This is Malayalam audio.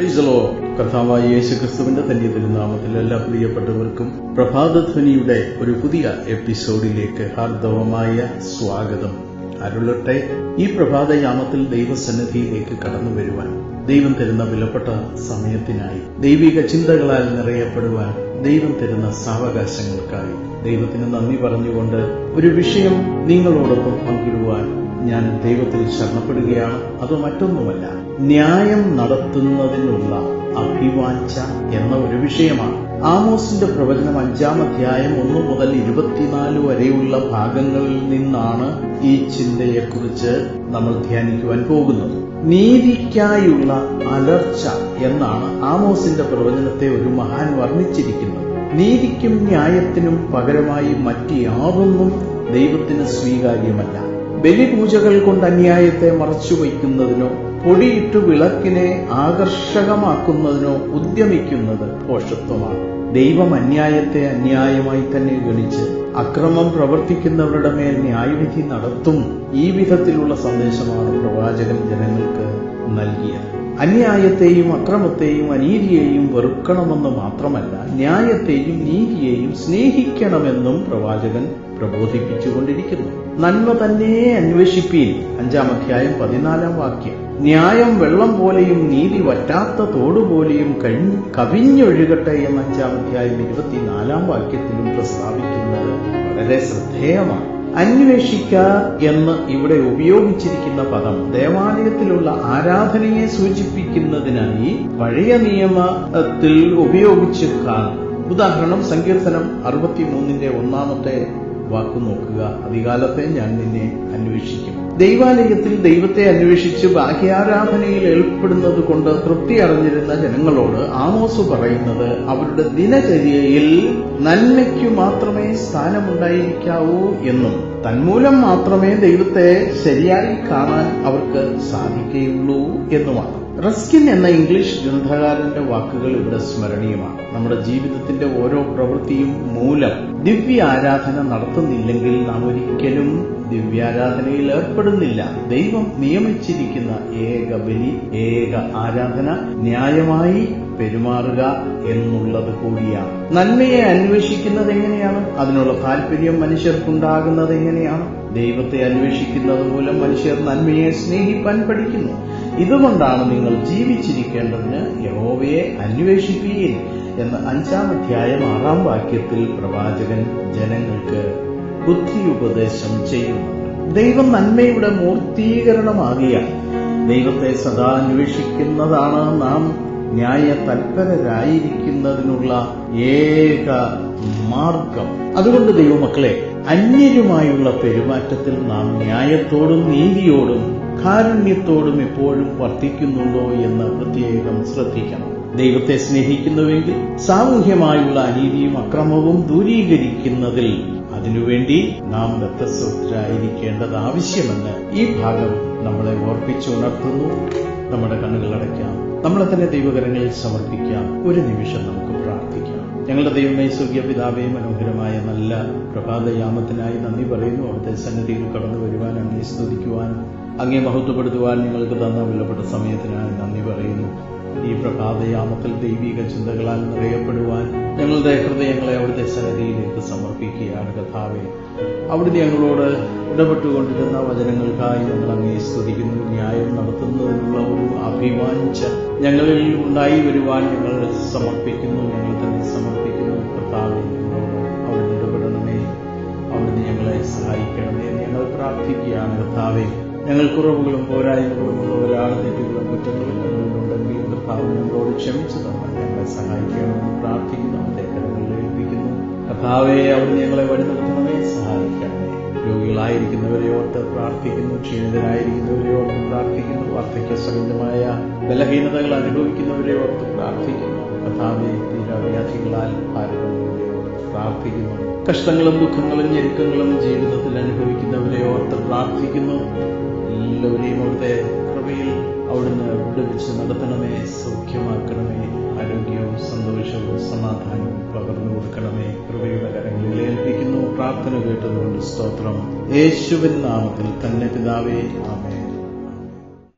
പ്രൈസലോ കഥാവായ യേശു ക്രിസ്തുവിന്റെ തന്നെ തിരുനാമത്തിൽ എല്ലാ പ്രിയപ്പെട്ടവർക്കും പ്രഭാതധ്വനിയുടെ ഒരു പുതിയ എപ്പിസോഡിലേക്ക് ഹാർദവമായ സ്വാഗതം. അരുളട്ടെ ഈ പ്രഭാതയാമത്തിൽ ദൈവസന്നിധിയിലേക്ക് കടന്നു വരുവാൻ ദൈവം തരുന്ന വിലപ്പെട്ട സമയത്തിനായി ദൈവിക ചിന്തകളാൽ നിറയപ്പെടുവാൻ ദൈവം തരുന്ന സാവകാശങ്ങൾക്കായി ദൈവത്തിന് നന്ദി പറഞ്ഞുകൊണ്ട് ഒരു വിഷയം നിങ്ങളോടൊപ്പം പങ്കിടുവാൻ ഞാൻ ദൈവത്തിൽ ശരണപ്പെടുകയാണ്. അത് മറ്റൊന്നുമല്ല ന്യായം നടത്തുന്നതിനുള്ള അഭിവാഞ്ച എന്ന ഒരു വിഷയമാണ്. ആമോസിന്റെ പ്രവചനം അഞ്ചാം അധ്യായം ഒന്ന് മുതൽ ഇരുപത്തിനാല് വരെയുള്ള ഭാഗങ്ങളിൽ നിന്നാണ് ഈ ചിന്തയെക്കുറിച്ച് നമ്മൾ ധ്യാനിക്കുവാൻ പോകുന്നത്. നീതിക്കായുള്ള അലർച്ച എന്നാണ് ആമോസിന്റെ പ്രവചനത്തെ ഒരു മഹാൻ വർണിച്ചിരിക്കുന്നത്. നീതിക്കും ന്യായത്തിനും പകരമായി മറ്റു യാതൊന്നും ദൈവത്തിന് സ്വീകാര്യമല്ല. ബലിപൂജകൾ കൊണ്ട് അന്യായത്തെ മറച്ചു മറച്ചുവയ്ക്കുന്നതിനോ പൊടിയിട്ടു വിളക്കിനെ ആകർഷകമാക്കുന്നതിനോ ഉദ്യമിക്കുന്നത് പോഷത്വമാണ്. ദൈവം അന്യായത്തെ അന്യായമായി തന്നെ ഗണിച്ച് അക്രമം പ്രവർത്തിക്കുന്നവരുടെ മേൽ ന്യായവിധി നടത്തും ഈ വിധത്തിലുള്ള സന്ദേശമാണ് പ്രവാചകൻ ജനങ്ങൾക്ക് നൽകിയത്. അന്യായത്തെയും അക്രമത്തെയും അനീതിയെയും വെറുക്കണമെന്ന് മാത്രമല്ല ന്യായത്തെയും നീതിയെയും സ്നേഹിക്കണമെന്നും പ്രവാചകൻ പ്രബോധിപ്പിച്ചുകൊണ്ടിരിക്കുന്നു. നന്മ തന്നെ അന്വേഷിപ്പീൻ. അഞ്ചാം അധ്യായം പതിനാലാം വാക്യം. ന്യായം വെള്ളം പോലെയും നീതി വറ്റാത്ത തോടുപോലെയും കഴിഞ്ഞ് കവിഞ്ഞൊഴുകട്ടെ എന്ന അഞ്ചാം അധ്യായം ഇരുപത്തിനാലാം വാക്യത്തിലും പ്രസ്താവിക്കുന്നത് വളരെ ശ്രദ്ധേയമാണ്. അന്വേഷിക്ക എന്ന് ഇവിടെ ഉപയോഗിച്ചിരിക്കുന്ന പദം ദേവാലയത്തിലുള്ള ആരാധനയെ സൂചിപ്പിക്കുന്നതിനായി പഴയ നിയമത്തിൽ ഉപയോഗിച്ച് കാണും ഉദാഹരണം സങ്കീർത്തനം അറുപത്തിമൂന്നിന്റെ ഒന്നാമത്തെ വാക്കു നോക്കുക. അധികാലത്തെ ഞാൻ നിന്നെ അന്വേഷിക്കും. ദൈവാലയത്തിൽ ദൈവത്തെ അന്വേഷിച്ച് ബാഹ്യാരാധനയിൽ ഏർപ്പെടുന്നത് കൊണ്ട് തൃപ്തി അറിഞ്ഞിരുന്ന ജനങ്ങളോട് ആമോസ് പറയുന്നത് അവരുടെ ദിനചര്യയിൽ നന്മയ്ക്കു മാത്രമേ സ്ഥാനമുണ്ടായിരിക്കാവൂ എന്നും തന്മൂലം മാത്രമേ ദൈവത്തെ ശരിയായി കാണാൻ അവർക്ക് സാധിക്കുകയുള്ളൂ എന്നുമാണ്. റസ്കിൻ എന്ന ഇംഗ്ലീഷ് ഗ്രന്ഥകാരന്റെ വാക്കുകൾ ഇവിടെ സ്മരണീയമാണ്. നമ്മുടെ ജീവിതത്തിന്റെ ഓരോ പ്രവൃത്തിയും മൂലം ദിവ്യ ആരാധന നടത്തുന്നില്ലെങ്കിൽ നാം ഒരിക്കലും ദിവ്യാരാധനയിൽ ഏർപ്പെടുന്നില്ല. ദൈവം നിയമിച്ചിരിക്കുന്ന ഏക ബലി ഏക ആരാധന ന്യായമായി പെരുമാറുക എന്നുള്ളത് കൂടിയാണ്. നന്മയെ അന്വേഷിക്കുന്നത് എങ്ങനെയാണ്? അതിനുള്ള താല്പര്യം മനുഷ്യർക്കുണ്ടാകുന്നത് എങ്ങനെയാണ്? ദൈവത്തെ അന്വേഷിക്കുന്നത് മൂലം മനുഷ്യർ നന്മയെ സ്നേഹിപ്പാൻ പഠിക്കുന്നു. ഇതുകൊണ്ടാണ് നിങ്ങൾ ജീവിച്ചിരിക്കേണ്ടതിന് യഹോവയെ അന്വേഷിക്കുകയും എന്ന അഞ്ചാം അധ്യായം ആറാം വാക്യത്തിൽ പ്രവാചകൻ ജനങ്ങൾക്ക് ബുദ്ധിയുപദേശം ചെയ്യുന്നു. ദൈവം നന്മയുടെ മൂർത്തീകരണമാകിയ ദൈവത്തെ സദാ അന്വേഷിക്കുന്നതാണ് നാം ന്യായ തൽപരരായിരിക്കുന്നതിനുള്ള ഏക മാർഗം. അതുകൊണ്ട് ദൈവമക്കളെ അന്യരുമായുള്ള പെരുമാറ്റത്തിൽ നാം ന്യായത്തോടും നീതിയോടും കാരുണ്യത്തോടും എപ്പോഴും വർത്തിക്കുന്നുണ്ടോ എന്ന് പ്രത്യേകം ശ്രദ്ധിക്കണം. ദൈവത്തെ സ്നേഹിക്കുന്നുവെങ്കിൽ സാമൂഹ്യമായുള്ള അനീതിയും അക്രമവും ദൂരീകരിക്കുന്നതിൽ അതിനുവേണ്ടി നാം ബദ്ധശ്രദ്ധരായിരിക്കേണ്ടത് ആവശ്യമെന്ന് ഈ ഭാഗം നമ്മളെ ഓർപ്പിച്ചുണർത്തുന്നു. നമ്മുടെ കണ്ണുകൾ അടയ്ക്കാം. നമ്മളെ തന്നെ ദൈവകരങ്ങളിൽ സമർപ്പിക്കാം. ഒരു നിമിഷം നമുക്ക് പ്രാർത്ഥിക്കാം. ഞങ്ങളുടെ ദൈവമേ സ്വർഗീയ പിതാവേ മനോഹരമായ നല്ല പ്രഭാതയാമത്തിനായി നന്ദി പറയുന്നു. അവിടുത്തെ സന്നിധിയിൽ കടന്നു വരുവാൻ അങ്ങേ സ്തുതിക്കുവാൻ അങ്ങേ മഹത്വപ്പെടുത്തുവാൻ നിങ്ങൾക്ക് തന്ന വിലപ്പെട്ട സമയത്തിനായി നന്ദി പറയുന്നു. ഈ പ്രഭാതയാമത്തിൽ ദൈവിക ചിന്തകളാൽ നിറയപ്പെടുവാൻ ഞങ്ങളുടെ ഹൃദയങ്ങളെ അവിടുത്തെ സന്നിധിയിലേക്ക് സമർപ്പിക്കുകയാണ് കഥാവെ അവിടുന്ന് ഞങ്ങളോട് ഇടപെട്ടുകൊണ്ടിരുന്ന വചനങ്ങൾക്കായി ഞങ്ങൾ അങ്ങേ സ്തുതിക്കുന്നു. ന്യായം നടത്തുന്നതിനുള്ള ഒരു അഭിവാഞ്ച ഞങ്ങളിൽ ഉണ്ടായി വരുവാൻ ഞങ്ങൾ സമർപ്പിക്കുന്നു. ഞങ്ങൾ തന്നെ സമർപ്പിക്കുന്നു. കർത്താവെ അവിടുന്ന് ഇടപെടണമേ. അവിടുന്ന് ഞങ്ങളെ സഹായിക്കണമേ ഞങ്ങൾ പ്രാർത്ഥിക്കുകയാണ് കർത്താവെ. ഞങ്ങൾ കുറവുകളും പോരായ്മകളും ഉള്ളവരാണ് തെറ്റുകളും കുറ്റങ്ങളും ഞങ്ങളുണ്ടെങ്കിൽ കർത്താവ് ഞങ്ങളോട് ക്ഷമിച്ചു തന്നാൽ ഞങ്ങളെ സഹായിക്കണമെന്ന് പ്രാർത്ഥിക്കുന്നു. അവന്റെ കരങ്ങളിൽ ഏൽപ്പിക്കുന്നു. കർത്താവെ അവർ ഞങ്ങളെ വഴി നടത്തണമേ സഹായിക്കണമേ. രോഗികളായിരിക്കുന്നവരെ ഓർത്ത് പ്രാർത്ഥിക്കുന്നു. ക്ഷീണിതരായിരിക്കുന്നവരെ ഓർത്ത് പ്രാർത്ഥിക്കുന്നു. വാർദ്ധക്യ സംബന്ധമായ ബലഹീനതകൾ അനുഭവിക്കുന്നവരെ ഓർത്ത് പ്രാർത്ഥിക്കുന്നു. കഥാവെ തീരാവ്യാധികളാൽ ഭാരതങ്ങളെ പ്രാർത്ഥിക്കുന്നു. കഷ്ടങ്ങളും ദുഃഖങ്ങളും ഞെരുക്കങ്ങളും ജീവിതത്തിൽ അനുഭവിക്കുന്നവരെ ഓർത്ത് പ്രാർത്ഥിക്കുന്നു. എല്ലാവരെയും അവിടുത്തെ കൃപയിൽ അവിടുന്ന് വിടുവിച്ച് നടത്തണമേ സൗഖ്യമാക്കണമേ ആരോഗ്യവും സന്തോഷവും സമാധാനവും പകർന്നു കൊടുക്കണമേ. കൃപയുടെ കരങ്ങളിൽ ഏൽപ്പിക്കുന്നു. പ്രാർത്ഥന കേട്ടതുകൊണ്ട് സ്തോത്രം. യേശുവിൻ നാമത്തിൽ തന്നെ പിതാവേ ആമേ